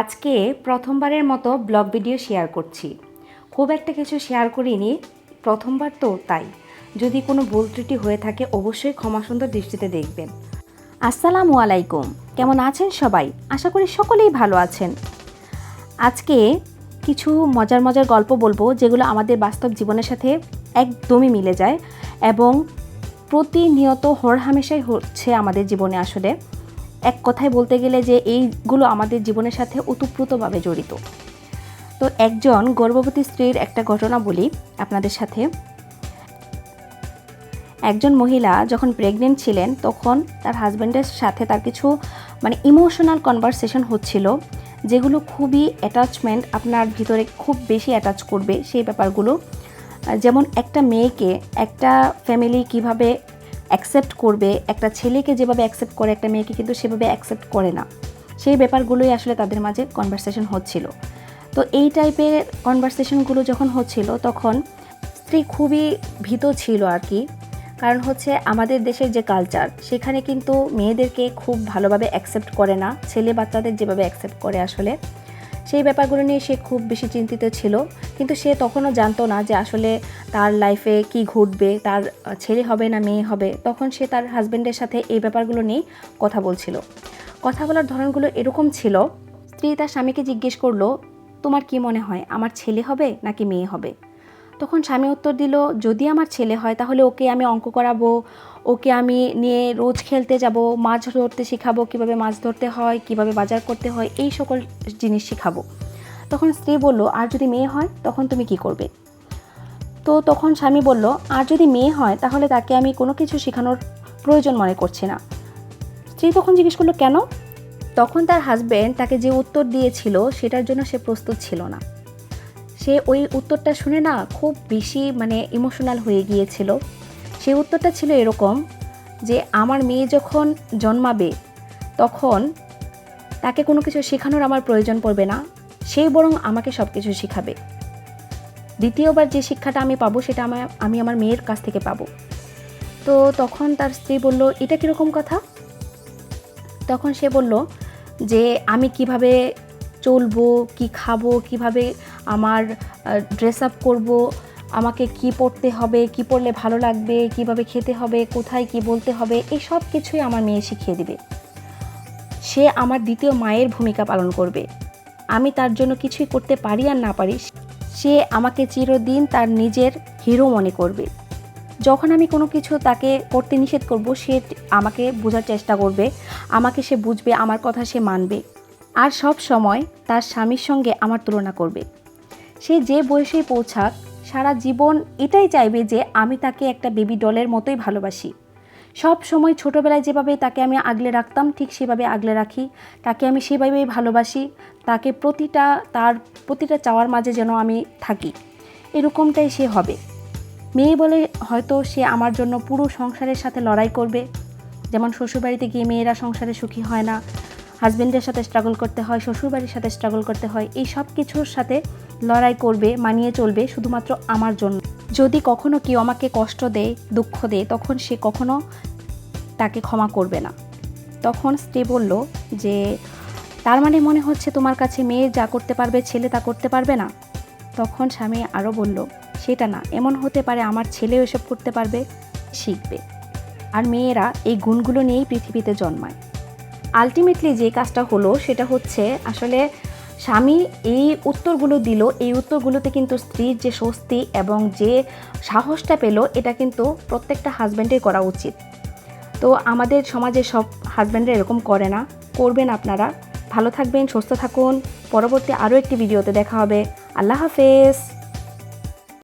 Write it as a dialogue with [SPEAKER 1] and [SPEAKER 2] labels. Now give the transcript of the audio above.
[SPEAKER 1] আজকে প্রথমবারের মতো ব্লগ ভিডিও শেয়ার করছি। খুব একটা কিছু শেয়ার করিনি, প্রথমবার তো তাই। যদি কোনো ভুল ত্রুটি হয়ে থাকে, অবশ্যই ক্ষমা সুন্দর দৃষ্টিতে দেখবেন। আসসালামু আলাইকুম। কেমন আছেন সবাই? আশা করি সকলেই ভালো আছেন। আজকে কিছু মজার মজার গল্প বলব, যেগুলো আমাদের বাস্তব জীবনের সাথে একদমই মিলে যায় এবং প্রতিনিয়ত হরহামেশাই হচ্ছে আমাদের জীবনে আসলে। এক কথায় বলতে গেলে যে এইগুলো আমাদের জীবনের সাথে ওতপ্রোতভাবে জড়িত। তো একজন গর্ভবতী স্ত্রীর একটা ঘটনা বলি আপনাদের সাথে। একজন মহিলা যখন প্রেগনেন্ট ছিলেন, তখন তার হাজব্যান্ডের সাথে তার কিছু মানে ইমোশনাল কনভারসেশন হচ্ছিল, যেগুলো খুবই অ্যাটাচমেন্ট আপনার ভিতরে খুব বেশি অ্যাটাচ করবে সেই ব্যাপারগুলো। যেমন একটা মেয়েকে একটা ফ্যামিলি কীভাবে অ্যাকসেপ্ট করবে, একটা ছেলেকে যেভাবে অ্যাকসেপ্ট করে, একটা মেয়েকে কিন্তু সেভাবে অ্যাকসেপ্ট করে না। সেই ব্যাপারগুলোই আসলে তাদের মাঝে কনভারসেশন হচ্ছিল। তো এই টাইপের কনভারসেশনগুলো যখন হচ্ছিল, তখন স্ত্রী খুবই ভীত ছিল আর কি। কারণ হচ্ছে আমাদের দেশের যে কালচার সেখানে কিন্তু মেয়েদেরকে খুব ভালোভাবে অ্যাকসেপ্ট করে না। ছেলে বাচ্চাদের যেভাবে অ্যাকসেপ্ট করে আসলে। সেই ব্যাপারগুলো নিয়ে সে খুব বেশি চিন্তিত ছিল, কিন্তু সে তখনও জানতো না যে আসলে তার লাইফে কি ঘটবে, তার ছেলে হবে না মেয়ে হবে। তখন সে তার হাজব্যান্ডের সাথে এই ব্যাপারগুলো নিয়ে কথা বলছিল। কথা বলার ধরনগুলো এরকম ছিল, স্ত্রী তার স্বামীকে জিজ্ঞেস করল, তোমার কি মনে হয়, আমার ছেলে হবে নাকি মেয়ে হবে? তখন স্বামী উত্তর দিল, যদি আমার ছেলে হয় তাহলে ওকে আমি অঙ্ক করাবো ওকে আমি নিয়ে রোজ খেলতে যাব, মাছ ধরতে শেখাবো, কীভাবে মাছ ধরতে হয়, কীভাবে বাজার করতে হয়, এই সকল জিনিস শেখাবো। তখন স্ত্রী বলল, আর যদি মেয়ে হয়, তখন তুমি কি করবে? তো তখন স্বামী বলল, আর যদি মেয়ে হয়, তাহলে তাকে আমি কোনো কিছু শেখানোর প্রয়োজন মনে করছি না। স্ত্রী তখন জিজ্ঞেস করল, কেন? তখন তার হাজব্যান্ড তাকে যে উত্তর দিয়েছিল, সেটার জন্য সে প্রস্তুত ছিল না। সে ওই উত্তরটা শুনে না খুব বেশি মানে ইমোশনাল হয়ে গিয়েছিল। সেই উত্তরটা ছিল এরকম যে আমার মেয়ে যখন জন্মাবে, তখন তাকে কোনো কিছু শেখানোর আমার প্রয়োজন পড়বে না সেই বরং আমাকে সব কিছু শেখাবে। দ্বিতীয়বার যে শিক্ষাটা আমি পাবো সেটা আমার আমি আমার মেয়ের কাছ থেকে পাবো। তো তখন তার স্ত্রী বলল, এটা কীরকম কথা? তখন সে বলল যে, আমি কীভাবে চলবো, কি খাব, কীভাবে আমার ড্রেস আপ করব আমাকে কি পড়তে হবে, কি পড়লে ভালো লাগবে, কীভাবে খেতে হবে, কোথায় কি বলতে হবে, এই সব কিছুই আমার মেয়ে শিখিয়ে দিবে। সে আমার দ্বিতীয় মায়ের ভূমিকা পালন করবে। আমি তার জন্য কিছুই করতে পারি আর না পারি, সে আমাকে চিরদিন তার নিজের হিরো মনে করবে। যখন আমি কোনো কিছু তাকে করতে নিষেধ করব, সে আমাকে বোঝার চেষ্টা করবে, আমাকে সে বুঝবে, আমার কথা সে মানবে। আর সব সময় তার স্বামীর সঙ্গে আমার তুলনা করবে। সে যে বয়সেই পৌঁছাক সারা জীবন এটাই চাইবে যে আমি তাকে একটা বেবি ডলের মতোই ভালোবাসি। সব সময় ছোটোবেলায় যেভাবে তাকে আমি আগলে রাখতাম, ঠিক সেভাবে আগলে রাখি। তাকে আমি সেভাবেই ভালোবাসি। তাকে প্রতিটা, তার প্রতিটা চাওয়ার মাঝে যেন আমি থাকি। এরকমটাই সে হবে। মেয়ে বলে হয়তো সে আমার জন্য পুরো সংসারের সাথে লড়াই করবে। যেমন শ্বশুরবাড়িতে গিয়ে মেয়েরা সংসারে সুখী হয় না। হাজব্যান্ডের সাথে স্ট্রাগল করতে হয়, শ্বশুরবাড়ির সাথে স্ট্রাগল করতে হয়। এই সব কিছুর সাথে লড়াই করবে, মানিয়ে চলবে শুধুমাত্র আমার জন্য। যদি কখনো কেউ আমাকে কষ্ট দেয়, দুঃখ দেয়, তখন সে কখনো তাকে ক্ষমা করবে না। তখন স্ত্রী বলল যে, তার মানে মনে হচ্ছে তোমার কাছে মেয়ে যা করতে পারবে, ছেলে তা করতে পারবে না? তখন স্বামী আরও বলল, সেটা না, এমন হতে পারে আমার ছেলেও এসব করতে পারবে, শিখবে। আর মেয়েরা এই গুণগুলো নিয়েই পৃথিবীতে জন্মায়। আলটিমেটলি যে কাজটা হলো, সেটা হচ্ছে আসলে স্বামী এই উত্তরগুলো দিল। এই উত্তরগুলোতে কিন্তু স্ত্রীর যে স্বস্তি এবং যে সাহসটা পেল, এটা কিন্তু প্রত্যেকটা হাজব্যান্ডের করা উচিত। তো আমাদের সমাজে সব হাজব্যান্ডরা এরকম করে না। করবেন আপনারা। ভালো থাকবেন, সুস্থ থাকুন। পরবর্তী আরও একটি ভিডিওতে দেখা হবে। আল্লাহ হাফেজ।